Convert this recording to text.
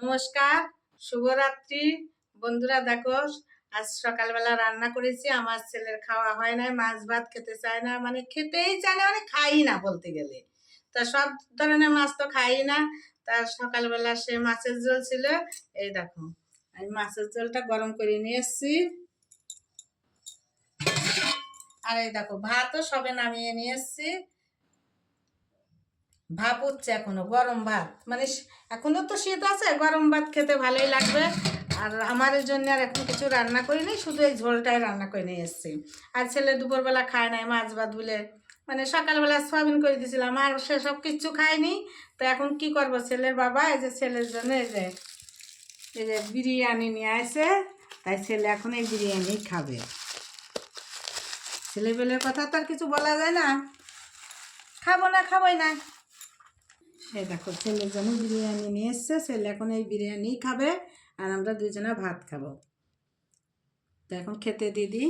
নমস্কার, শুভরাত্রি। বন্ধুরা, দেখো, আজ সকালবেলা রান্না করেছি। আমার ছেলের খাওয়া হয় না, মাছ ভাত খেতে চায় না মানে খেতেই চায় না মানে খাই না বলতে গেলে। তা সব ধরনের মাছ তো খাই না। তার সকালবেলা সে মাছের ঝোল ছিল। এই দেখো, আমি মাছের ঝোলটা গরম করে নিয়ে এসেছি। আর এই দেখো, ভাতও সবে নামিয়ে নিয়ে এসেছি। ভাপ উঠছে এখনও, গরম ভাত। মানে শ- এখনও তো শীত আছে, গরম ভাত খেতে ভালোই লাগবে। আর আমার জন্য আর এখন কিছু রান্না করিনি শুধু এই ঝোলটাই রান্না করে নিয়ে এসেছি। আর ছেলে দুপুরবেলা খায় নাই, মাছ ভাত বলে। মানে সকালবেলা সোয়াবিন করে দিয়েছিলাম আর সে সব কিচ্ছু খায়নি। তো এখন কি করব, ছেলের বাবা, এই যে ছেলের জন্য এই যে এই যে বিরিয়ানি নিয়ে আসে তাই ছেলে এখন এই বিরিয়ানি খাবে। ছেলেবেলের কথা তো আর কিছু বলা যায় না। খাব না, খাবোই না। এই দেখো ছেলের জন্য বিরিয়ানি নিয়ে এসছে, ছেলে এখন এই বিরিয়ানি খাবে, আর আমরা দুজনে ভাত খাব। তো এখন খেতে দিয়ে দিই।